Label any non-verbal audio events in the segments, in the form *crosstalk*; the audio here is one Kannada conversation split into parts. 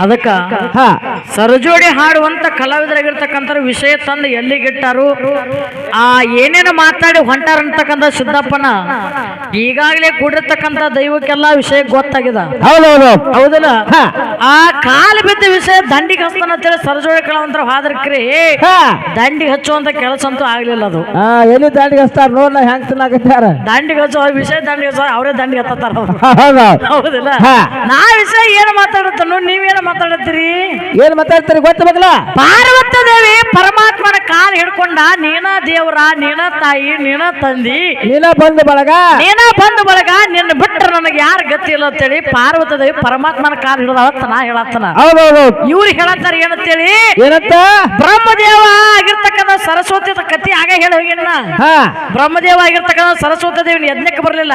ಅದಕ್ಕ ಹಾ. ಸರಜೋಡಿ ಹಾಡುವಂತ ಕಲಾವಿದರಾಗಿರ್ತಕ್ಕಂಥ ವಿಷಯ ತಂದು ಎಲ್ಲಿಗಿಟ್ಟಾರು? ಆ ಏನೇನು ಮಾತಾಡಿ ಹೊಂಟಾರ ಅಂತಕ್ಕಂಥ ಸಿದ್ದಪ್ಪನ ಈಗಾಗಲೇ ಕೂಡಿರ್ತಕ್ಕಂಥ ದೈವಕ್ಕೆಲ್ಲ ವಿಷಯ ಗೊತ್ತಾಗಿದೆ. ಹೌದಲ್ಲ. ಆ ಕಾಲು ಬಿದ್ದ ವಿಷಯ ದಂಡಿಗೆ ಹಚ್ತಾನ ಅಂತೇಳಿ ಸರಜೋಡಿ ಕಲಾವಂತರ ಹಾದ್ರಕ್ರಿ ದಂಡಿಗೆ ಹಚ್ಚುವಂತ ಕೆಲಸ ಅಂತೂ ಆಗ್ಲಿಲ್ಲ ಅದು. ಎಲ್ಲಿ ದಂಡಿಗೆ ಹಚ್ತಾರ ನೋಡ್ ನಾ ಹೆಂಗ್ ತಿನ್ನಾಕತ್ತಾರ ದಂಡಿಗೆ ಹಚ್ಚೋ ವಿಷಯ ದಂಡಿಗೆ ಹಚ್ಚೋ ಅವರೇ ದಂಡಿಗೆ ಹತ್ತಾರ ಹೌದಲ್ಲ. ನಾ ವಿಷಯ ಏನು ಮಾತಾಡುತ್ತನು ನೀವೇನು ಮಾತಾಡತ್ತೀರಿ? ಏನ್ ಮಾತಾಡ್ತೀರಿ ಗೊತ್ತಬೇಕಲ್ಲ ಪಾರ್ವತ ದೇವಿ ಪರಮಾತ್ಮನ ಕಾಲ್ ಹಿಡ್ಕೊಂಡ ನೀನ ದೇವ್ರ ನೀನ ತಾಯಿ ನೀನ ತಂದಿ. ನೀನ ಬಂದ ಬಳಗ? ನೀನ ಬಂದ ಬಳಗ ನಿನ್ನ ಬಿಟ್ರ ನನಗೆ ಯಾರು ಗತಿ ಇಲ್ಲ ಅಂತೇಳಿ ಪಾರ್ವತ ದೇವಿ ಪರಮಾತ್ಮನ ಕಾಲ್ ಹಿಡ್ದಾವತ್ತ ನಾ ಹೇಳತ್ತನ. ಹೌದೌದು. ಇವ್ರು ಹೇಳತ್ತಾರ ಏನಂತೇಳಿ? ಏನಂತ? ಬ್ರಹ್ಮದೇವ ಆಗಿರ್ತಕ್ಕಂಥ ಸರಸ್ವತಿ ಕತಿ ಆಗ ಹೇಳಿ ಹೋಗಿನ ಹಾ. ಬ್ರಹ್ಮದೇವ ಆಗಿರ್ತಕ್ಕಂಥ ಸರಸ್ವತಿ ದೇವಿನ ಯಜ್ಞಕ್ಕೆ ಬರಲಿಲ್ಲ.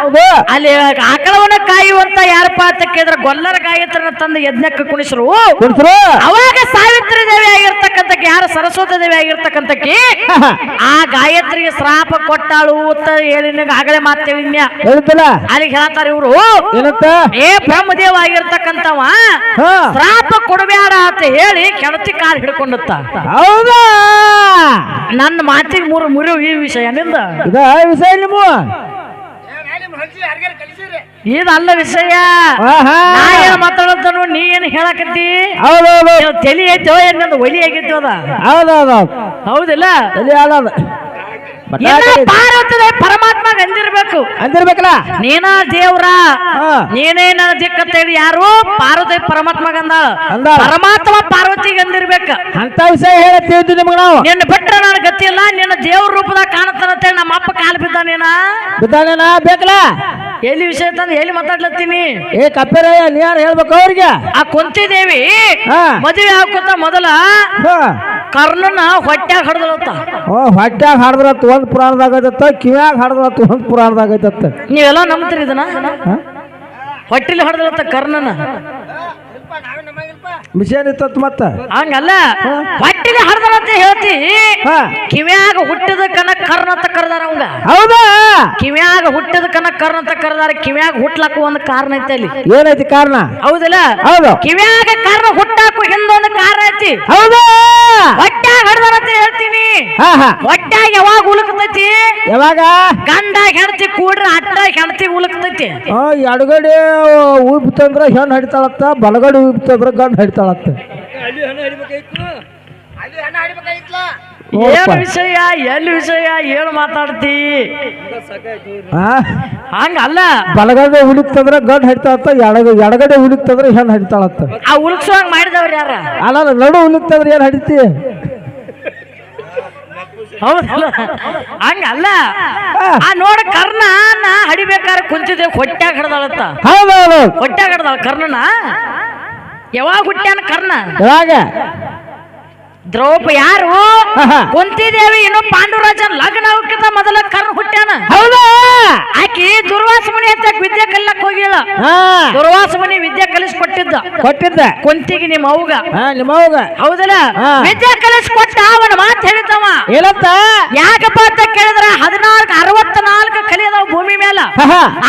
ಹೌದು. ಅಲ್ಲಿ ಆಕಳವನ್ನ ಕಾಯುವಂತ ಯಾರಪ್ಪ ಅಂತ ಕೇಳಿದ್ರೆ ಗೊಲ್ಲರ ಗಾಯತ್ರನ ತಂದು ಯಜ್ಞಕ್ಕೆ ಕುಣಿಸರು. ಕುಡ್ಸ್ರು ಅವಾಗ ಸಾವಿತ್ರಿ ದೇವಿ ಆಗಿರ್ತಕ್ಕಂಥ ಯಾರ ಸರಸ್ವತಿ ದೇವಿ ಆಗಿರ್ತಕ್ಕಂಥಕ್ಕೆ *laughs* ಆ ಗಾಯತ್ರಿಗೆ ಶ್ರಾಪ ಕೊಟ್ಟಾಳು ಅಂತ ಹೇಳಿ ನಿನಗೆ ಆಗಲೇ ಮಾತೇಳಿನ್ಯ ಹೇಳಿದ್ದಲ್ಲ? ಅಲ್ಲಿಗೆ ಹೇಳ್ತಾರ ಇವರು. ಏನಂತ? ಏ ಬ್ರಹ್ಮದೇವ ಆಗಿರ್ತಕ್ಕಂಥವ ಶ್ರಾಪ ಕೊಡಬೇಡ ಅಂತ ಹೇಳಿ ಕೆಣತಿ ಕಾಲ್ ಹಿಡ್ಕೊಂಡತ್ತ. ಹೌದಾ? ನನ್ನ ಮಾತಿಗೆ ಮೂರು ಮುರಿವು ಈ ವಿಷಯ ನಿಂದ. ವಿಷಯ ನಿಮ್ಮ. ಇದಲ್ಲ ವಿಷಯ. ನಾ ಏನ್ ಮಾತಾಡತ್ತನು ನೀ ಏನ್ ಹೇಳಕತ್ತಿ? ಹೌದೌದು. ತಲಿ ಐತೋ ನಂದು ಒಲಿ ಆಗೈತಿ ಅದ. ಹೌದೌದು. ಹೌದಿಲ್ಲ? ತಲಿ ಪಾರ್ವತಿ ಪರಮಾತ್ಮ ಅಂದಿರ್ಬೇಕು. ಅಂದಿರ್ಬೇಕಲ್ಲ? ನೀನ ದೇವ್ರ ನೀನೇ ನನ್ನ ದಿಕ್ಕಂತ ಹೇಳಿ ಯಾರು ಪಾರ್ವತಿ ಪರಮಾತ್ಮ ಅಂದಾಳ ಅಂದಾಳ. ಪರಮಾತ್ಮ ಪಾರ್ವತಿಗೆ ಅಂದಿರ್ಬೇಕು. ಅಂತ ವಿಷಯ ಹೇಳ್ತೀವಿ ನಿಮ್ಗೆ ನಾವು. ನಿನ್ನ ಬಿಟ್ರೆ ನನ್ನ ಗತಿ ಇಲ್ಲ. ನಿನ್ನ ದೇವ್ರ ರೂಪದಾಗ ಕಾಣತ್ತಾನಂತೇಳಿ ನಮ್ಮ ಅಪ್ಪ ಕಾಲು ಬಿದ್ದ ನೀನ ಬಿದ್ದಾನೇನ? ಬೇಕಲ್ಲ? ಎಲ್ಲಿ ವಿಷಯ ತಂದು ಎಲ್ಲಿ ಮಾತಾಡ್ಲತ್ತೀನಿ ಏ ಕಪ್ಪೆರಯ್ಯ ನೀ ಯಾರು ಹೇಳ್ಬೇಕು ಅವ್ರಿಗೆ ಆ ಕುಂತಿದೇವಿ ಹಾ. ಮದುವೆ ಹಾಕೋತ ಮೊದಲ ಹಾ. ಕರ್ಣನ ಹೊಟ್ಟ್ಯಾಗ ಹಡ್ದಳತ್ತ ಓ ಹೊಟ್ಯಾಗ ಹಾಡ್ದ್ರತ್ ಒಂದ್ ಪುರಾಣದಾಗ ಐತತ್ತ ಕಿವ್ಯಾಗ ಹಾಡ್ದ್ರತ್ ಒಂದ್ ಪುರಾಣದಾಗ ಐತತ್ತ ನೀವೆಲ್ಲ ನಂಬ್ತೀರಿ ಇದನ್ನ ಹಾ? ಹೊಟ್ಟಿಲಿ ಹೊಡೆದಳತ್ತ ಕರ್ಣನ ಮಿಷನ್ ಇತ್ತತ್ ಮತ್ತ? ಹಂಗಲ್ಲ. ಹೊಟ್ಟಿಲಿ ಅಂತ ಹೇಳ್ತಿ. ಕಿವ್ಯಾಗ ಹುಟ್ಟಿದ ಕನ ಕರ್ಣ ಅಂತ ಕರ್ದಾರ ಅವಂಗ. ಹೌದಾ? ಕಿವ್ಯಾಗ ಹುಟ್ಟಿದ ಕನ ಕರ್ಣ ಅಂತ ಕರ್ದಾರ ಕಿವ್ಯಾಗ ಹುಟ್ಟಲಕ್ಕ ಒಂದು ಕಾರಣ ಐತೆ ಅಲ್ಲಿ. ಏನೈತಿ ಕಾರಣ? ಹೌದಲ್ಲ? ಹೌದು. ಕಿವ್ಯಾಗ ಕರ್ಣ ಹಿಂದೊಂದು ಕಾರಣ ಐತಿ. ಹೌದಾ? ಹಡ್ದಾರ ಹೇಳ್ತೀನಿ. ಹಾ ಯಾವಾಗ ಉಳುಕ್ತೈತಿ ಯಾವಾಗ? ಗಂಡ ಹೆಂಡತಿ ಕೂಡ್ರ ಅಟ್ಟ ಹೆಂಡತಿ ಉಳುಕ್ತೈತಿ ಆ, ಎಡಗಡೆ ಉಬ್ತಂದ್ರ ಹೆಣ್ಣು ಹಡಿತಾಳತ್ತ ಬಲಗಡೆ ಉಬ್ತಂದ್ರ ಗಂಡ ಹಡಿತಾಳತ್ತ. ಏನು ವಿಷಯ? ಎಲ್ಲಿ ವಿಷಯ? ಏನು ಮಾತಾಡ್ತಿ? ಹಾ ಹಂಗಲ್ಲ. ಬಲಗಡೆ ಉಲಿಕ್ತಂದ್ರ ಗಂಡು ಹಡಿತಾಳತ್ತ ಎಡಗ ಎಡಗಡೆ ಉಲಿಕ್ತಂದ್ರ ಹೆಣ್ಣು ಹಡಿತಾಳತ್ತ. ಆ ಉಳುಕ್ಸೋಂಗ್ ಮಾಡಿದವ್ರು ಯಾರ? ಅಲ್ಲ ನಡು ಉಲಿಕ್ತಂದ್ರ ಏನ್ ಹಡಿತಿ? ಹೌದಲ್ಲ ಹಂಗಲ್ಲ. ಆ. ನೋಡ ಕರ್ಣ ನಾ ಹಡಿಬೇಕಾದ್ರೆ ಕುಂತಿದ್ದೆ ಹೊಟ್ಟೆ ಹಡ್ದಾಳತ್ತ. ಹೌದೌದು ಹೊಟ್ಟೆ ಹಡ್ದಾಳ ಕರ್ಣನ? ಯಾವಾಗ ಹುಟ್ಟ್ಯಾನ ಕರ್ಣ? ಯಾವಾಗ? ದ್ರೌಪ ಯಾರು. ಕುಂತಿದೇವಿ ಇನ್ನು ಪಾಂಡುರಾಜನ್ ಲಗ್ನ ಅವಕ್ಕಿಂತ ಮೊದಲ ಕರ್ಣ ಹುಟ್ಟ್ಯಾನ? ಹೌದಾ? ಆಕಿ ದುರ್ವಾಸ ಮುನಿ ಅಂತ ವಿದ್ಯೆ ಕಲಿಯಕ್ ಹೋಗಿಲ್ಲ ದುರ್ವಾಸ ಮುನಿ ವಿದ್ಯೆ ಕಲಿಸ್ಕೊಟ್ಟಿದ್ದ. ಕೊಟ್ಟಿದ್ದ. ಕುಂತಿಗೆ ನಿಮ್ಮ ಅವ್ಗ. ನಿಮ್ಮ ನಿಮ್ಮವಾಗ ಹೌದಲ್ಲ? ವಿದ್ಯೆ ಕಲಿಸ್ಕೊಟ್ಟ ಅವನ ಮಾತು ಹೇಳಿದವ ಹೇಳತ್ತ? ಯಾಕಪ್ಪ ಅಂತ ಕೇಳಿದ್ರ? ಹದಿನಾಲ್ಕು ಅರವತ್ನಾಲ್ಕು ಕಲೆ ನಾವು ಭೂಮಿ ಮೇಲ.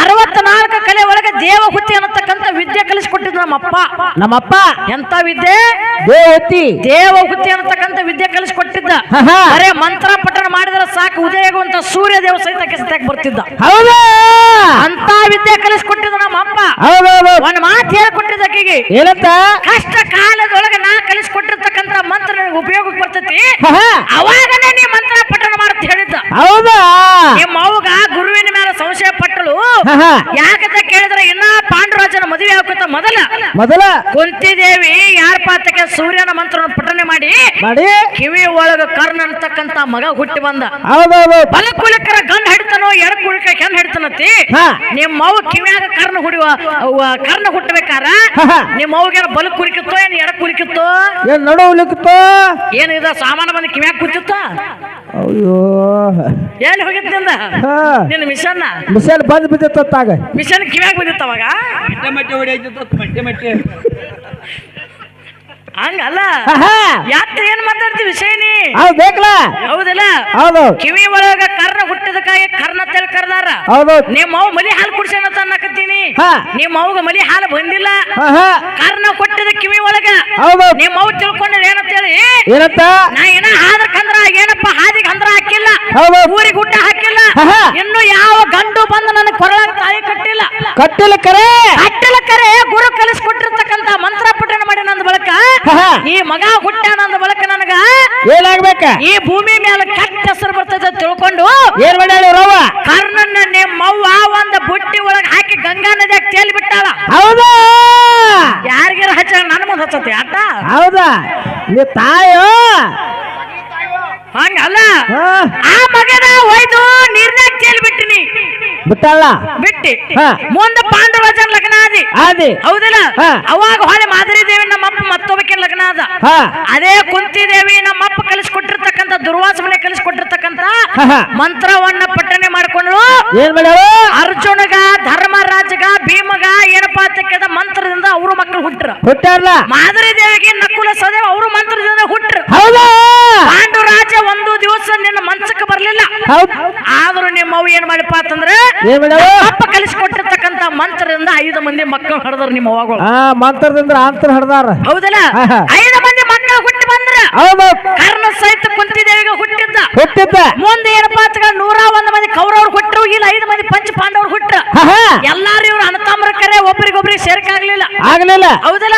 ಅರವತ್ನಾಲ್ಕು ಕಲೆ ಒಳಗೆ ದೇವ ಹುತ್ತಿ ಅನ್ನತಕ್ಕಂತ ವಿದ್ಯೆ ಕಲಿಸ್ಕೊಟ್ಟಿದ್ ನಮ್ಮಪ್ಪ. ನಮ್ಮಪ್ಪ. ಎಂತ ವಿದ್ಯೆ? ದೇವತಿ ದೇವ ಹುತ್ತಿ ಅನ್ನತಕ್ಕಂಥ ವಿದ್ಯೆ ಕಲಿಸ್ಕೊಟ್ಟಿದ್ದ. ಹಾ. ಮಂತ್ರ ಪಠಣ ಮಾಡಿದ್ರೆ ಸಾಕು ಉದಯಗುವಂತ ಸೂರ್ಯ ದೇವ ಸಹಿತ ಕೆಸತಾಗ ಬರ್ತಿದ್ದ. ಹೌದಾ? ಅಂತ ವಿದ್ಯೆ ಕಲಿಸ್ಕೊಟ್ಟಿದ್ದ ನಮ್ಮ ಅಪ್ಪ. ಒಂದ್ ಮಾತು ಹೇಳ್ಕೊಟ್ಟಿದ್ದ ಆಕಿಗೆ ಏನಂತ ಕಷ್ಟ ಕಾಲದೊಳಗೆ ನಾ ಕಲಿಸ್ಕೊಟ್ಟಿರ್ತಕ್ಕಂತ ಮಂತ್ರ ನನಗೆ ಉಪಯೋಗಕ್ಕೆ ಬರ್ತೈತಿ. ಅವಾಗನೇ ನೀ ಮಂತ್ರ ಪಠಣ ಮಾಡ್ತ ಹೇಳಿದ್ದ. ಹೌದಾ? ನಿಮ್ಮ ಅವ್ಗ ಗುರುವಿನ ಮೇಲೆ ಸಂಶಯ ಪಟ್ಟಳು. ಯಾಕಂತ ಕೇಳಿದ್ರೆ ಇನ್ನ ಪಾಂಡುರಾಜನ ಮದುವೆ ಹಾಕುತ್ತ ಮೊದಲ ಮೊದಲ ಕುಂತಿದೇವಿ ಯಾರ ಪಾತಕ್ಕೆ ಸೂರ್ಯನ ಮಂತ್ರವನ್ನು ಪಠನೆ ಮಾಡಿ? ಮಾಡಿ. ಕಿವಿ ಒಳಗ ಕರ್ಣ ಅಂತಕ್ಕಂತ ಮಗ ಹುಟ್ಟಿ ಬಂದ. ಹೌದೌದು. ಬಲಕುಲಕರ ಗಂಡ ಎಡ ಕುಡಿಕ ಹೆಣ್ ಹಿಡ್ತಾನತಿ ಹಾ. ನಿಮ್ಮ ಅವ್ವ ಕಿವಿಯಾಗ ಕರ್ಣ ಅವ ಕರ್ಣ ಹುಟ್ಟಬೇಕಾರ? ಹಾ, ಹಾ. ನಿಮ್ಮ ಅವ್ಗೆ ಬಲ ಕುಲಿಕಿತ್ತೋ ಏನ್ ಎಡ ಕುಲಿಕಿತ್ತೋ ಏನ್ ನಡು ಉಲಿಕ್ತು ಏನ್ ಇದ ಸಾಮಾನ ಬಂದು ಕಿವ್ಯಾಗ ಕೂತಿತ್ತ? ಅಯ್ಯೋ. ಎಲ್ಲಿ ಹೋಗಿತ್ತಿಂದ ಹಾ. ನಿನ್ನ ಮಿಷನ್ ಮಿಸಲ್ ಬಂದ್ ಬಿದ್ದಿತ್ತಾಗ ಮಿಷನ್ ಕಿವ್ಯಾಗ ಬಂದಿತ್ತ ಅವಾಗ ಮಟ್ಟೆ ಹೊಡೆಯುತ್ತೆ ಮಟ್ಟೆ ಮಟ್ಟೆ. ಹಂಗಲ್ಲ. ಯಾಕ ಏನ್ ಮಾತಾಡ್ತಿ ವಿಷಯನಿ ಹೌದು ಬೇಕಲ್ಲ? ಹೌದಲ್ಲ? ಹೌದು. ಕಿವಿ ಒಳಗ ಕರ್ಣ ಹುಟ್ಟಿದಕ್ಕಾಗಿ ಕರ್ನ ತೆಲ್ ಕರ್ದಾರ. ಹೌದು. ನಿಮ್ಮ ಅವ್ ಮಲಿ ಹಾಲು ಕುಡ್ಸೇನ ಅನ್ನಕತ್ತೀನಿ. ಹಾ. ನಿಮ್ಮ ಅವ್ಗ ಮಲಿ ಹಾಲು ಬಂದಿಲ್ಲ. ಕರ್ನ ಕೊಟ್ಟಿದ ಕಿವಿ ಒಳಗ. ಹೌದು. ನಿಮ್ಮ ಅವ್ ತಿಳ್ಕೊಂಡ್ರೆ ಏನಂತೇಳಿ ಏನಂತ? ನಾ ಏನ ಹಾದ್ರಕಂದ್ರ ಏನಪ್ಪ ಹಾದಿಗೆ ಅಂದ್ರ ಹಾಕಿಲ್ಲ. ಹೌದು. ಊರಿಗೆ ಹುಟ್ಟ ಹಾಕಿಲ್ಲ. ಇನ್ನು ಯಾವ ಗಂಡು ಬಂದು ನನ್ನ ಕೊರಳಾಗ ತಾಯಿ ಕಟ್ಟಿಲ್ಲ. ಕಟ್ಟಿಲ್ಲ ಕರೆ. ಕಟ್ಟಿಲ್ಲ ಕರೆ ಗುರು ಕಲಿಸ್ಕೊಟ್ಟಿರ್ತಕ್ಕಂತ ಮಂತ್ರ ಪಠಣ ಮಾಡಿ ನಂದ ಬಳಕ ಆಹಾ. ಈ ಮಗ ಹುಟ್ಟಾನಂದ ಬಳಕ ನನಗ? ಏನಾಗ್ಬೇಕ? ಈ ಭೂಮಿ ಮೇಲೆ ಕೆಟ್ಟ ಹೆಸರು ಬರ್ತೈತೆ ಅಂತ ತಿಳ್ಕೊಂಡು ಏನ್ ಮಾಡ್ಯಾಳ ಕರ್ಣನ್ನ ನಿಮ್ಮವ್ವ ಒಂದ ಬುಟ್ಟಿ ಒಳಗ ಹಾಕಿ ಗಂಗಾ ನದಿಯಾಗ ತೇಲಿ ಬಿಟ್ಟಾಳ. ಹೌದಾ? ಯಾರಿಗಾರ ಹಚ್ಚ ನನ್ನ ಮುಂದೆ ಹಚ್ಚತಿ ಆಟ? ಹೌದಾ? ನೀ ತಾಯೋ? ಹಂಗಲ್ಲ. ಆ ಮಗನ ಒಯ್ದು ನೀರ್ನಾಗ ತೇಲಿ ಬಿಟ್ಟಿನಿ. ಬಿಟ್ಟಲ್ಲ ಬಿಟ್ಟಿ. ಮುಂದೆ ಮುಂದ ಪಾಂಡವಜನ್ ಲಗ್ನ ಆದಿ. ಆದಿ. ಹೌದಿಲ್ಲ? ಅವಾಗ ಹೊಳೆ ಮಾದರಿ ದೇವಿ ನಮ್ಮಪ್ಪ ಮತ್ತೊಬ್ಬಕಿನ ಲಗ್ನ ಆದ ಹಾ ಅದೇ ಕುಂತಿ ದೇವಿ ನಮ್ಮಪ್ಪ ಕಲಿಸ್ಕೊಟ್ಟಿರ್ತಕ್ಕಂಥ ದುರ್ವಾಸಮನೆ ಕಲಿಸ್ಕೊಟ್ಟಿರ್ತಕ್ಕಂಥ. ಮಂತ್ರವನ್ನ ಪಠನೆ ಮಾಡ್ಕೊಂಡು ಏನ್ ಧರ್ಮ ಅರ್ಜುನಗ ಧರ್ಮರಾಜಗ ಭೀಮಗ ಏನಪ್ಪಾ ಅಂತ ಮಂತ್ರದಿಂದ ಅವರು ಮಕ್ಕಳು ಹುಟ್ಟರು ಹುಟ್ಟಾರ್ಲ ಮಾದರಿ ದೇವಿಗೆ ನಕುಲ ಸದೇವ ಅವರು ಮಂತ್ರದಿಂದ ಹುಟ್ಟ್ರು ಪಾಂಡು ರಾಜ ಒಂದು ದಿವಸ ನಿನ್ನ ಮಂಚಕ್ಕೆ ಬರ್ಲಿಲ್ಲ. ಆದ್ರೂ ನಿಮ್ಮ ಅವು ಏನ್ ಮಾಡಿಪ್ಪ ಅಂತಂದ್ರೆ ಅಪ್ಪ ಕಲಿಸ್ಕೊಟ್ಟಿರ್ತಕ್ಕಂಥ ಮಂತ್ರದಿಂದ ಐದು ಮಂದಿ ಮಕ್ಕಳು ಹಡದ್ರು ನಿಮ್ಮ ಅವಾಗ ಮಂತ್ರದಿಂದ ಅಂತರ ಹಡ್ದಾರ ಹೌದಲ್ಲ. ಐದು ಮಂದಿ ಮಕ್ಕಳು ಹುಟ್ಟಿ ಬಂದ್ರ ಹೌದು. ಕರ್ಣ ಸಹಿತ ಕುಂತಿದೇವಿಗೆ ಹುಟ್ಟಿದ್ದ. ಹುಟ್ಟಿದ್ದ. ಮುಂದೆ ಏನಪ್ಪಾ ಅಂತ ನೂರ ಒಂದು ಮಂದಿ ಕೌರವ್ರು ಹುಟ್ಟರು ಇಲ್ಲ ಐದು ಮಂದಿ ಪಂಚ ಪಾಂಡವ್ರು ಹುಟ್ರ. ಹಾ, ಹಾ. ಎಲ್ಲಾರು ಇವ್ರು ಅಣ್ಣತಮ್ಮರ ಕರೆ ಒಬ್ರಿಗೊಬ್ರಿಗೆ ಸೇರ್ಕಾಗ್ಲಿಲ್ಲ. ಆಗ್ಲಿಲ್ಲ. ಹೌದಲ್ಲ.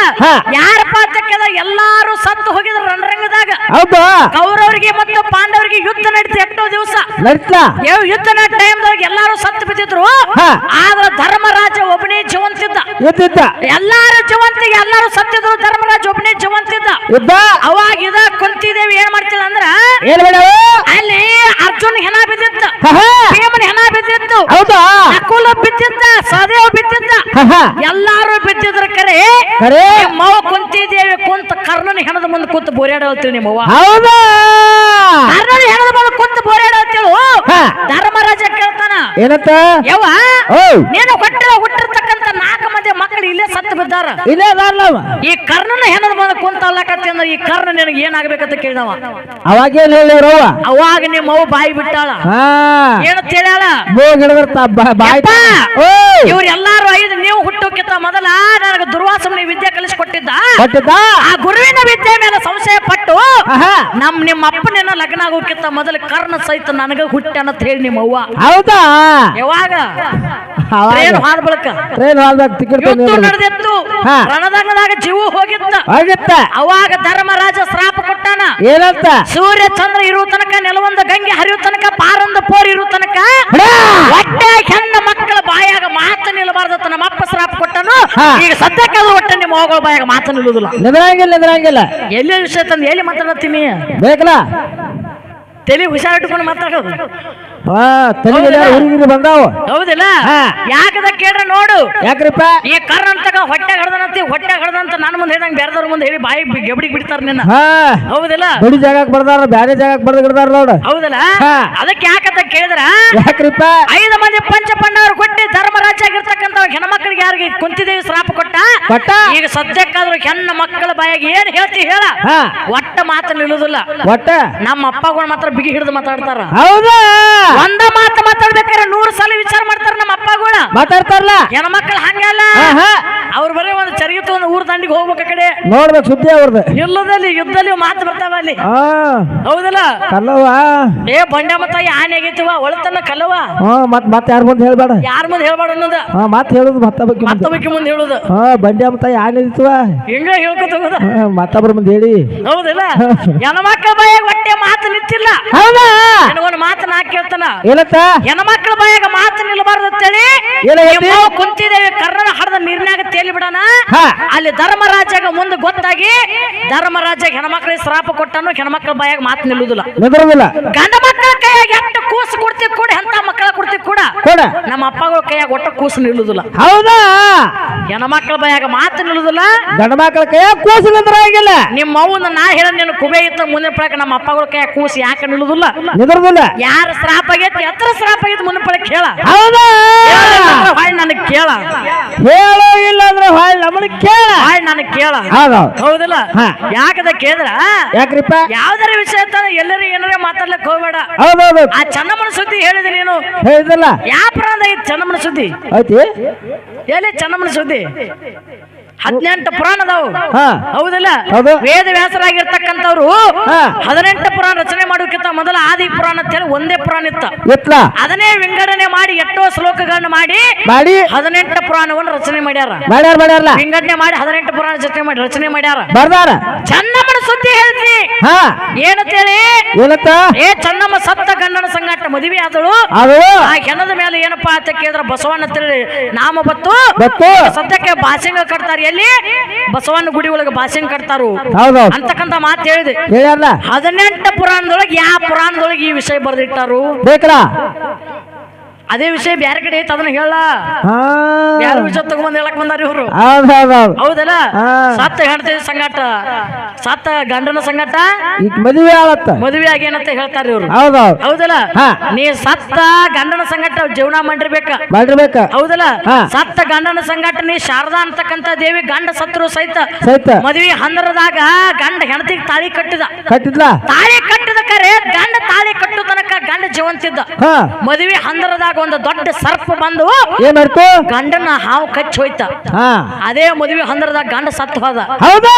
ಯಾರಪ್ಪ ಅಂತ ಎಲ್ಲಾರು ಸತ್ತು ಹೋಗಿದ್ರು ರಣರಂಗದಾಗ? ಹೌದು. ಕೌರವರಿಗೆ ಮತ್ತು ಪಾಂಡವರಿಗೆ ಯುದ್ಧ ನಡೀತು ಎಷ್ಟೋ ದಿವಸ. ಯುದ್ಧ ಟೈಮ್ದಾಗ ಎಲ್ಲಾರು ಸತ್ತು ಬಿದ್ದಿದ್ರು. ಆದ್ರ ಜೀವಂತಿದ್ದ ಇದ್ದಿದ್ದ ಎಲ್ಲಾರು ಜೀವಂತಿಗೆ ಎಲ್ಲಾರು ಸತ್ತಿದ್ರು ಧರ್ಮರಾಜ ಒಬ್ಬನೇ ಜೀವಂತಿದ್ದ. ಇದ್ದ ಅವಾಗ ಇದ ಕುಂತಿದೇವಿ ಏನ್ ಮಾಡ್ತಿಲ್ಲ ಅಂದ್ರ ಏನ್ ಅಲ್ಲಿ ಅರ್ಜುನ್ ಹೆನ ಬಿದ್ದಿತ್ತು. ಭೀಮನ್ ಹಾ. ಭೀಮನ ಹೆಣ ಬಿದ್ದಿತ್ತು. ಹೌದಾ? ನಕುಲ ಬಿದ್ದಿದ್ದ ಸದೇವ್ ಬಿದ್ದಿದ್ದ. ಎಲ್ಲಾರು ಬಿದ್ದಿದ್ರ ಕರೆ. ಕರೆ? ನಿಮ್ಮವ್ವ ಕುಂತಿದೇವಿ ಕುಂತ ಕರ್ಣನ ಹೆಣದ ಮುಂದೆ ಕುಂತ ಬೋರ್ಯಾಡತ್ತೀವಿ ನಿಮ್ಮವ್ವ. ಹೌದಾ? ಕರ್ಣನ ಹೆಣದ ಮುಂದೆ ಕುಂತ ಬೋರ್ಯಾಡತ್ತೀವಿ ಹಾ. ಧರ್ಮರಾಜ ಕೇಳ್ತಾನ. ಏನಂತ? ಯವ್ವ ನೀನು ಮಂದಿ ಸತ್ತು ಬಿದ್ದಾರ? ಇಲ್ಲೇ ಅದಾರ್ಲವ ಈ ಕರ್ಣನ ಹೆಣ್ಣು ಮುಂದೆ ಕುಂತಲ್ಲಕತ್ತಿ ಅಂದ್ರೆ ಈ ಕರ್ಣ ನಿನಗೆ ಏನಾಗ್ಬೇಕಂತ ಕೇಳಿದವ? ಅವಾಗೇನ್ ಹೇಳಿರವ್ವ ಅವಾಗ ನಿಮ್ಮ ಅವ್ವ ಬಾಯಿ ಬಿಟ್ಟಾಳ. ಹಾ. ಏನು ಹೇಳ್ಯಾಳ ಮೂಗ್ ಹಿಡಿದ್ರ ತ- ಬಾ- ಬಾಯ್ ಓ! ಇವ್ರೆಲ್ಲಾರು ಐದು ನೀವು ಹುಟ್ಟೋಕ್ಕಿಂತ ಮೊದಲ ನನಗೆ ದುರ್ವಾಸಮನಿ ವಿದ್ಯೆ ಕಲಿಸ್ಕೊಟ್ಟಿದ್ದ. ಕೊಟ್ಟಿದ್ದ? ಆ ಗುರುವಿನ ವಿದ್ಯೆ ಮೇಲೆ ಸಂಶಯ ಪಟ್ಟು ಆಹಾ. ನಮ್ ನಿಮ್ಮ ಅಪ್ಪನೇನ ಲಗ್ನ ಆಗೋಕಿಂತ ಮೊದಲು ಕರ್ಣ ಸಹಿತ ನನಗ ಹುಟ್ಟ ಅಂತ ಹೇಳಿ ನಿಮ್ಮ ಅವ್ವ. ಹೌದಾ? ಯಾವಾಗ? ಟ್ರೈನ್ ಹಾದ ಬಳಿಕ. ಟ್ರೈನ್ ಹಾಲ್ದಾಗ ಟಿಕೆಟ್ ಯುದ್ಧ ನಡೆದಿತ್ತು. ರಣದಂಗದಾಗ ಜೀವ ಹೋಗಿತ್ತ. ಆಗಿತ್ತ ಅವಾಗ ಧರ್ಮರಾಜ ಶ್ರಾಪ ಕೊಟ್ಟಾನ. ಏನಂತ? ಸೂರ್ಯ ಚಂದ್ರ ಇರುವ ತನಕ ನೆಲವೊಂದ ಗಂಗೆ ಹರಿಯುವ ತನಕ ಪಾರೊಂದ ಪೋರ್ ಇರುವ ತನಕ ಬಿಡ. ಹೆಣ್ಣ ಮಕ್ಕಳ ಬಾಯಾಗ ಮಾತು ನಿಲ್ಲಬಾರ್ದತ್ತ ನಮ್ಮ ಅಪ್ಪ ಶ್ರಾಪ. ಈಗ ಸದ್ಯಕ್ಕಾದ್ರೂ ಒಟ್ಟೆ ನಿಮ್ಮ ಮಗಳ ಬಾಯಾಗ ಮಾತು ನಿಲ್ಲುದಿಲ್ಲ ನಿದ್ರಂಗಿಲ್ಲ ನಿದ್ರಂಗಿಲ್ಲ. ಎಲ್ಲಿ ವಿಷಯ ತಂದು ಎಲ್ಲಿ ಮಾತಾಡತ್ತೀನಿ ಬೇಕಲ್ಲ? ತಲೆ ಹುಷಾರಿಟ್ಕೊಂಡು ಮಾತಾಡೋದು. ಹಾ ತಲೆಗೆ ಹುಡುಗಿರಿ ಬಂದಾವ. ಹೌದಿಲ್ಲ. ಯಾಕದ ಕೇಳ್ರ ನೋಡು. ಯಾಕ್ರಿಪ್ಪ? ಈ ಕರ್ನಾಟಕ ಹೊಟ್ಟೆ ಹಡ್ದನಂತಿ ಹೊಟ್ಟೆ ಹಡ್ದಂತ ನನ್ನ ಮುಂದೆ ಹೇಳ್ದಂಗೆ ಬೇರೆದವ್ರ ಮುಂದೆ ಹೇಳಿ ಬಾಯಿ ಗೆಬಡಿ ಬಿಡ್ತಾರ ನಿನ್ನ. ಹೌದಿಲ್ಲ? ಬಡಿ ಜಾಗಕ್ಕೆ ಬರ್ದಾರ ಬ್ಯಾರೆ ಜಾಗಕ್ಕೆ ಬರ್ದ ಗಿಡದಾರ ನೋಡು. ಹೌದಿಲ್ಲ. ಅದಕ್ಕೆ ಯಾಕಂತ ಕೇಳಿದ್ರ? ಯಾಕ್ರಿಪ್ಪ? ಐದು ಮಂದಿ ಪಂಚಪಣ್ಣವ್ರು ಕೊಟ್ಟಿ ಧರ್ಮರಾಜ ಆಗಿರ್ತಕ್ಕಂತ ಹೆಣ್ಮಕ್ಳಿಗೆ ಯಾರಿಗೆ ಕುಂತಿದೇವಿ ಶ್ರಾಪ ಕೊಟ್ಟ? ಕೊಟ್ಟ. ಈಗ ಸದ್ಯಕ್ಕಾದ್ರೂ ಹೆಣ್ಣ ಮಕ್ಕಳ ಬಾಯಾಗ ಏನ್ ಹೇಳ್ತಿ ಹೇಳ. ಒಟ್ಟ ಮಾತು ನಿಲ್ಲುದಿಲ್ಲ. ಒಟ್ಟ? ನಮ್ಮ ಅಪ್ಪಗಳು ಮಾತ್ರ ಬಿಗಿ ಹಿಡಿದು ಮಾತಾಡ್ತಾರ. ಹೌದಾ? ಒಂದ ಮಾತು ಮಾತಾಡ್ಬೇಕಾರೆ ನೂರು ಸಲ ವಿಚಾರ ಮಾಡ್ತಾರ ನಮ್ಮ ಅಪ್ಪಗಳ. ಮಾತಾಡ್ತಾರಲ್ಲ? ಹೆಣ್ಮಕ್ಳು ಹಂಗಲ್ಲ. ಅವ್ರು ಬರೀ ಒಂದು ಚರಿಗೆ ಒಂದು ಊರ್ ದಂಡಿಗೆ ಹೋಗ್ಬೇಕು ಕಡೆ. ನೋಡ್ಬೇಕು ಸುದ್ದಿ ಅವ್ರದ್ದು ಇಲ್ಲದಲ್ಲಿ ಯುದ್ಧದಲ್ಲಿ ಮಾತು ಬರ್ತಾವ ಅಲ್ಲಿ. ಹೌದಲ್ಲ? ಕಲ್ಲವ ಏ ಬಂಡ ಮತ್ತ ಆನೆ ಆಗೈತಿವ ಒಳತನ ಕಲ್ಲವ ಹಾ ಮತ್ ಮತ್ತೆ ಯಾರ ಮುಂದೆ ಹೇಳ್ಬೇಡ. ಯಾರ ಮುಂದೆ ಹೇಳ್ಬೇಡ ಅನ್ನೋದ. ಮತ್ ಮತ್ತೆ ಹೇಳುದು ಮತ್ತ ಬಗ್ಗೆ ಮುಂದೆ. ಬಗ್ಗೆ ಮುಂದೆ ಹೇಳುದು. ಹಾ ಮತ್ತ ಆನೆ ಇದ್ದಿತ್ವ ಹಿಂಗ ಹೇಳ್ಕೊತ ಮತ್ತೊಬ್ರ ಮುಂದೆ ಹೇಳಿ. ಹೌದಿಲ್ಲ? ಹೆಣ್ಮಕ್ಳ ಬಾಯಾಗ ಹೊಟ್ಟೆ ಮಾತು ನಿಂತಿಲ್ಲ. ಹೌದಾ? ನನಗೊಂದು ಮಾತು ನಾ ಕೇಳ್ತಾನ ಏನತ್ತ? ಹೆಣ್ಮಕ್ಳ ಬಾಯಾಗ ಮಾತು ನಿಲ್ಬಾರ್ದು ಅಂತೇಳಿ ಹೇಳಿ ನಿಮ್ಮವ್ವ ಕುಂತಿದ್ದೇವೆ ಕರ್ನಾಡ ಹಡದ ನೀರಿನಾಗ ತೇಲಿ ಬಿಡೋಣ. ಅಲ್ಲಿ ಧರ್ಮರಾಜಾಗ ಮುಂದೆ ಗೊತ್ತಾಗಿ ಧರ್ಮರಾಜ ಹೆಣ್ಮಕ್ಳಿಗೆ ಶ್ರಾಪ ಕೊಟ್ಟನು ಹೆಣ್ಮಕ್ಳ ಬಾಯಾಗ ಮಾತು ನಿಲ್ಲುದಿಲ್ಲ. ಗಂಡ ಕೈಯಾಗ ಎಷ್ಟು ಕೂಸು ಕೊಡ್ತೀವಿ ಕೂಡ ಅಂತ ಮಕ್ಕಳ ಕೊಡ್ತೀವಿ ಕೂಡ. ಕೊಡ. ನಮ್ಮ ಅಪ್ಪಗಳ ಕೈಯಾಗ ಒಟ್ಟ ಕೂಸು ನಿಲ್ಲುದಿಲ್ಲ ಹೌದಾ? ಹೆಣ್ಮಕ್ಳ ಬಯಾಗ ಮಾತು ನಿಲ್ಲುದಿಲ್ಲ ಗಂಡ ಮಕ್ಕಳ ಕೈಯ ಕೂಸು ನಿಂದ್ರಾಗಿಲ್ಲ ನಿಮ್ಮ ಅವ್ವನ ನಾ ಹೇಳ ನಿನ್ನ ಕುಬೆ ಇತ್ತ ಮುಂದಿನ ಪ್ರಕಾರ ನಮ್ಮ ಅಪ್ಪಗಳ ಕೈಯಾಗ ಕೂಸು ಯಾಕೆ ನಿಲ್ಲುದಿಲ್ಲ? ನಿದ್ರದಿಲ್ಲ. ಯಾರ ಶ್ರಾಪ ಆಗೈತಿ ಎತ್ರ ಶ್ರಾಪ ಆಗೈತಿ ಮುಂದಿನ ಪಳಕ್ ಹೇಳ ಹೌದಾ? ನನಗೆ ಕೇಳ. ಹೇಳೋ ಇಲ್ಲ ಅಂದ್ರೆ ಹೊಳ್ ನಮ್ಮನ್ನ ಕೇಳ. ಆಯ್ ನನಗ್ ಕೇಳ. ಹೌದೌದು ಹೌದಿಲ್ಲ? ಹಾ. ಯಾಕದ ಕೇಳಿದ್ರ? ಯಾಕ್ರಿಪ್ಪ? ಯಾವ್ದಾರ ವಿಷಯ ಅಂತ ಎಲ್ಲರೂ ಏನಾರ ಮಾತಾಡ್ಲಕ್ ಹೋಗ್ಬೇಡ. ಹೌದೌದು. ಆ ಚನ್ನಮ್ಮನ ಸುದ್ದಿ ಹೇಳಿದೆ ನೀನು? ಹೇಳಿದಲ್ಲ ಯಾವ ಪ್ರಾಂತ ಐತಿ ಚನ್ನಮ್ಮನ ಸುದ್ದಿ? ಐತಿ? ಎಲ್ಲಿ ಚನ್ನಮ್ಮನ ಸುದ್ದಿ? ಹದಿನೆಂಟು ಪುರಾಣ ಅದಾವು. ಹಾ. ಹೌದಲ್ಲ? ಹೌದು. ವೇದ ವ್ಯಾಸರಾಗಿರ್ತಕ್ಕಂಥವ್ರು. ಹದಿನೆಂಟು ಪುರಾಣ ರಚನೆ ಮಾಡೋಕ್ಕಿಂತ ಮೊದಲ ಆದಿ ಪುರಾಣ ಅಂತ ಹೇಳಿ ಒಂದೇ ಪುರಾಣ ಇತ್ತ. ಎತ್ಲ ಅದನ್ನೇ ವಿಂಗಡಣೆ ಮಾಡಿ ಎಷ್ಟೋ ಶ್ಲೋಕಗಳನ್ನ ಮಾಡಿ ಮಾಡಿ. ಹದಿನೆಂಟು ಪುರಾಣವನ್ನು ರಚನೆ ಮಾಡ್ಯಾರ. ಮಾಡ್ಯಾರ ಮಾಡ್ಯಾರಲ್ಲ. ವಿಂಗಡಣೆ ಮಾಡಿ ಹದಿನೆಂಟು ಪುರಾಣ ರಚನೆ ಮಾಡಿ ರಚನೆ ಮಾಡ್ಯಾರ. ಬರ್ದಾರ. ಚನ್ನಮ್ಮನ ಸುದ್ದಿ ಹೇಳ್ರಿ ಹಾ. ಏನಂತೇಳಿ ಏನತ್ತ ಏ ಚಂದಮ್ಮ ಸತ್ತ ಗಂಡನ ಸಂಗಾಟ ಮದುವೆ ಆದಳು. ಅದು ಆ ಹೆಣದ ಮೇಲೆ ಏನಪ್ಪಾ ಅಂತ ಕೇಳಿದ್ರ ಬಸವಣ್ಣ ತಿಳಿ ನಾಮ ಬತ್ತು. ಬತ್ತು. ಸದ್ಯಕ್ಕೆ ಬಾಸಿಂಗ ಕಟ್ತಾರ. ಎಲ್ಲಿ ಬಸವನ ಗುಡಿ ಒಳಗೆ ಭಾಷಣ ಕಟ್ತಾರು. ಹೌದೌದು ಅಂತಕ್ಕಂತ ಮಾತು ಹೇಳಿದೆ. ಹೇಳ್ಯಾರಲ್ಲ ಹದಿನೆಂಟು ಪುರಾಣದೊಳಗೆ ಯಾವ ಪುರಾಣದೊಳಗೆ ಈ ವಿಷಯ ಬರೆದಿಟ್ಟರು? ಬೇಕಲ್ಲ ಅದೇ ವಿಷಯ ಬ್ಯಾರೆ ಕಡೆ ಐತ ಅದನ್ನ ಹೇಳ. ಯಾರ ವಿಷಯ ತಗೊಂಡ್ ಹೇಳಕ್ ಬಂದಾರ ಇವ್ರು. ಹೌದಲ್ಲ? ಸತ್ತ ಹೆಣ್ತಿ ಸಂಗಾಟ. ಸತ್ತ ಗಂಡನ ಸಂಗಾಟ? ಮದುವೆ ಆಗತ್ತ ಮದುವೆ ಆಗೇನಂತ ಹೇಳ್ತಾರ ಇವ್ರು. ಹೌದಲ್ಲ? ನೀ ಸತ್ತ ಗಂಡನ ಸಂಗಟ ಜೀವನ ಮಾಡಿರ್ಬೇಕ. ಮಾಡಿರ್ಬೇಕ. ಹೌದಲ್ಲ? ಸತ್ತ ಗಂಡನ ಸಂಗಟ ನೀ ಶಾರದಾ ಅಂತಕ್ಕಂತ ದೇವಿ ಗಂಡ ಸತ್ರು ಸಹಿತ ಸಹಿತ. ಮದ್ವಿ ಹಂದರದಾಗ ಗಂಡ ಹೆಣತಿಗೆ ತಾಳಿ ಕಟ್ಟಿದ. ಕಟ್ಟಿದ್ಲ? ತಾಳಿ ಕಟ್ಟಿದ ಕರೆ ಗಂಡ ತಾಳಿ ಕಟ್ಟು ತನಕ ಗಂಡ ಜೀವಂತಿದ್ದ. ಹಾ. ಮದುವೆ ಹಂದರದಾಗ ಒಂದು ದೊಡ್ಡ ಸರ್ಪ ಬಂದು ಗಂಡನ ಹಾವು ಕಚ್ಚಿ ಹೋಯ್ತ. ಹಾ. ಅದೇ ಮದುವೆ ಹಂದರದಾಗ ಗಂಡ ಸತ್ತು ಹೋದ. ಹೌದಾ?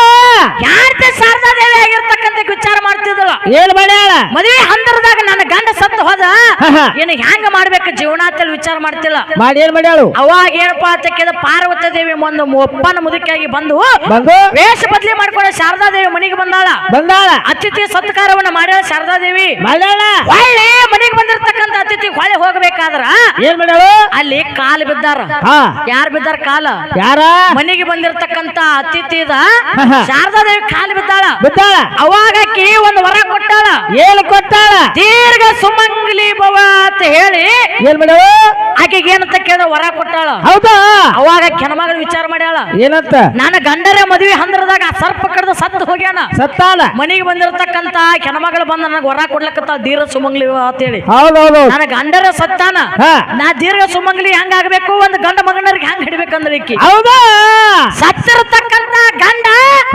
ಯಾರ್ತೆ ಶಾರದಾ ದೇವಿ ಆಗಿರ್ತಕ್ಕಂತ ವಿಚಾರ ಮಾಡ್ತಿದ್ದಳ? ಏನ್ ಮಾಡ್ಯಾಳ ಮದುವೆ ಹಂದರದಾಗ ನನ್ನ ಗಂಡ ಸತ್ತು ಹೋದ. ಏನು ಹೆಂಗ ಮಾಡ್ಬೇಕು ಜೀವನ ಅಂತೇಳಿ ವಿಚಾರ ಮಾಡ್ತಿಲ್ಲ. ಮಾಡಿ ಏನ್ ಮಾಡ್ಯಾಳು ಅವಾಗ ಏನಪ್ಪಾ ಅಂತ ಕೇಳಿದ ಪಾರ್ವತಿ ದೇವಿ ಒಂದು ಒಪ್ಪನ ಮುದುಕಿಯಾಗಿ ಬಂದು ಬಂದು? ವೇಷ ಬದಲಿ ಮಾಡ್ಕೊಂಡ ಶಾರದಾ ದೇವಿ ಮನೆಗೆ ಬಂದಾಳ. ಬಂದಾಳ. ಅತಿಥಿ ಸತ್ಕಾರವನ್ನ ಮಾಡ್ಯಾಳ ಶಾರದಾ ದೇವಿ. ಮಾಡ್ಯಾಳ ಮನೆಗೆ ಬಂದಿರ್ತಕ್ಕಂತ ಅತಿಥಿ ಹೊಳೆ ಹೋಗ್ಬೇಕಾದ್ರ ಏನ್ ಮಾಡ್ಯಾಳು? ಅಲ್ಲಿ ಕಾಲು ಬಿದ್ದಾರ. ಹಾ. ಯಾರು ಬಿದ್ದಾರ ಕಾಲ? ಯಾರ? ಮನೆಗೆ ಬಂದಿರ್ತಕ್ಕಂತ ಅತಿಥಿದ ಶಾರದಾದೇವಿ ಹಾ. ಶಾರದಾ ದೇವಿ ಕಾಲು ಬಿದ್ದಾಳ. ಬಿದ್ದಾಳ? ಅವಾಗ ಆಕಿ ಒಂದು ವರ ಕೊಟ್ಟಾಳ. ಏನು ಕೊಟ್ಟಾಳ? ದೀರ್ಘ ಸುಮಂಗ್ಲಿ ಭವ ಅಂತ ಹೇಳಿ ಏನ್ ಮಾಡ್ಯಾಳು? ಆಕೆಗೆ ಏನಂತ ಕೇಳಿದ ವರ ಕೊಟ್ಟಾಳ. ಹೌದಾ? ಅವಾಗ ಕೆಣಮಗಳು ವಿಚಾರ ಮಾಡ್ಯಾಳ. ಏನಂತ? ನಾನು ಗಂಡರ ಮದುವೆ ಹಂದ್ರದಾಗ ಆ ಸರ್ಪ ಕಡ್ದು ಸತ್ತು ಹೋಗ್ಯಾನ. ಸತ್ತಾಳ? ಮನೆಗೆ ಬಂದಿರತಕ್ಕಂತ ಕೆಣಮಗಳು ಬಂದ ನನಗೆ ವರ ಕೊಡ್ಲಕ್ಕತ್ತ ದೀರ್ಘ ಸುಮಂಗಲಿ ಅಂತೇಳಿ ಹೌದೌದು. ನನ್ನ ಗಂಡರ ಸತ್ತಾನ ಹಾ. ನಾ ದೀರ್ಘ ಸುಮಂಗಲಿ ಹೆಂಗಾಗಬೇಕು? ಒಂದು ಗಂಡ ಮಗನರಿಗೆ ಹೆಂಗ್ ಹಿಡಿಬೇಕಂದ್ರೆ ಈಕಿ? ಹೌದಾ? ಸತ್ತಿರತಕ್ಕಂತ ಗಂಡ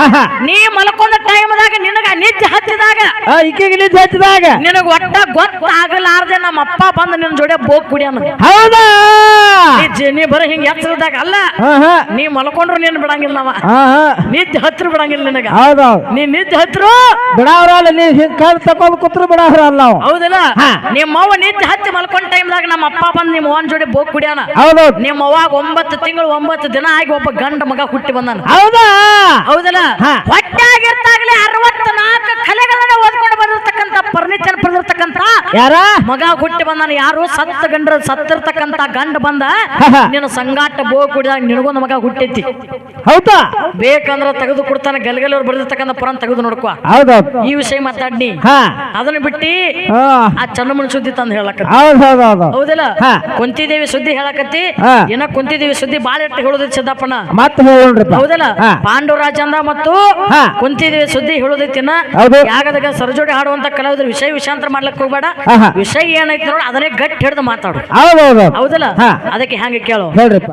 ಹಾ. ನೀ ಮಲ್ಕೊಂಡ ಟೈಮ್ದಾಗ ನಿನಗ ನಿದ್ದೆ ಹತ್ತಿದಾಗ ಆ, ಈಕೆಗೆ ನಿದ್ದೆ ಹಚ್ಚಿದಾಗ ನಿನಗ ಒಟ್ಟ ಗೊತ್ತಾಗಲಾರ್ದೆ ನಮ್ಮ ಅಪ್ಪ ಬಂದು ನಿನ್ನ ಜೋಡಿ ಬೋಗ್ ಕುಡಿಯಾನ ಹೌದಾ? ನೀ ಜ- ನೀ ಬರೋ ಹಿಂಗ ಎತ್ತರದಾಗ ಅಲ್ಲ ಹಾ ಹಾ. ನೀ ಮಲ್ಕೊಂಡ್ರು ನೀನು ಬಿಡಂಗಿಲ್ಲ ನಾವ. ಹಾ ಹಾ. ನಿದ್ದೆ ಹತ್ರ ಬಿಡಂಗಿಲ್ಲ ನಿನಗ. ಹೌದೌದು. ನೀ ನಿದ್ದೆ ಹತ್ರ? ಬಿಡಾವ್ರಲ್ಲ ನೀ ಹಿಂಗ್ ಕಣ್ ತಕೊಂಡ್ ಕೂತ್ರು ಬಿಡಾವ್ರಲ್ಲ ನಾವು ಹೌದಿಲ್ಲ. ನಿಮ್ಮ ಅವ್ವ ನಿದ್ದೆ ಹತ್ತಿ ಮಲ್ಕೊಂಡ ಟೈಮ್ದಾಗ ನಮ್ಮ ಅಪ್ಪ ಬಂದ್ ನಿಮ್ಮ ಅವ್ವನ ಜೋಡಿ ಬೋಗ್ ಕುಡಿಯಾನ. ಹೌದು. ನಿಮ್ಮ ಅವಾಗ ಒಂಬತ್ತು ತಿಂಗಳು ಒಂಬತ್ತು ದಿನ ಆಗಿ ಒಬ್ಬ ಗಂಡ ಮಗ ಹುಟ್ಟಿ ಬಂದಾನ. ಹೌದಾ? ಹೌದಲ್ಲ? ಹೊಟ್ಟೆ ಹೊಟ್ಟಾಗಿರ್ತಾಗ್ಲೇ ಅರವತ್ನಾಲ್ಕು ಬಂದಿರ್ತಕ್ಕಂಥ ಪಡೆದಿರ್ತಕ್ಕಂತ ಯಾರ? ಮಗ ಹುಟ್ಟಿ ಬಂದಾನ ಯಾರು? ಸತ್ತ ಗಂಡ್ರ ಸತ್ತಿರ್ತಕ್ಕಂತ ಗಂಡ ಬಂದ. ನಿನ್ನ ಸಂಗಾಟ ಬೋ ಕುಡಿದಾಗ ನಿನಗೊಂದು ಮಗ ಹುಟ್ಟೈತಿ. ಹೌದಾ? ಬೇಕಂದ್ರ ತೆಗೆದು ಕೊಡ್ತಾನೆ ಗಲ್ಗಲ್ ಬರ್ದಿರ್ತಕ್ಕಂತ ಪುರಾಣ ತೆಗೆದು ನೋಡ್ಕೊ. ಈ ವಿಷಯ ಮಾತಾಡ್ನಿ. ಅದನ್ನ ಬಿಟ್ಟಿ ಆ ಚನ್ನಮ್ಮನ ಸುದ್ದಿ ತಂದು ಹೇಳಕ ಹೌದ್ ಹೌದ್ ಹೌದು ಹೌದಿಲ್ಲ. ಕುಂತಿದೇವಿ ಸುದ್ದಿ ಹೇಳಕತ್ತಿ. ಏನ ಕುಂತಿದೇವಿ ಸುದ್ದಿ ಬಾಳ ಎಟ್ಟು ಹೇಳೋದೈತಿ ಸಿದ್ದಪ್ಪನ ಮತ್ತೆ ಹೌದಲ್ಲ? ಹಾ. ಪಾಂಡುರಾಜಂದ ಮತ್ತು. ಕುಂತಿದೇವಿ ಸುದ್ದಿ ಹೇಳುದೈತಿನ. ಯಾಗದಾಗ ಸರಜೋಡಿ ಹಾಡುವಂತ ಕಲಾವಿದರು ವಿಷಯ ವಿಷಾಂತರ ಮಾಡ್ಲಕ್ ಹೋಗ್ಬೇಡ. ವಿಷಯ ಏನೈತಿ ನೋಡ ಅದನ್ನೇ ಗಟ್ಟಿ ಹಿಡಿದು ಮಾತಾಡು. ಹೌದೌದು ಹೌದಲ್ಲ? ಅದಕ್ಕೆ ಹ್ಯಾಂಗ ಕೇಳು? ಹೇಳ್ರಿಪ್ಪ.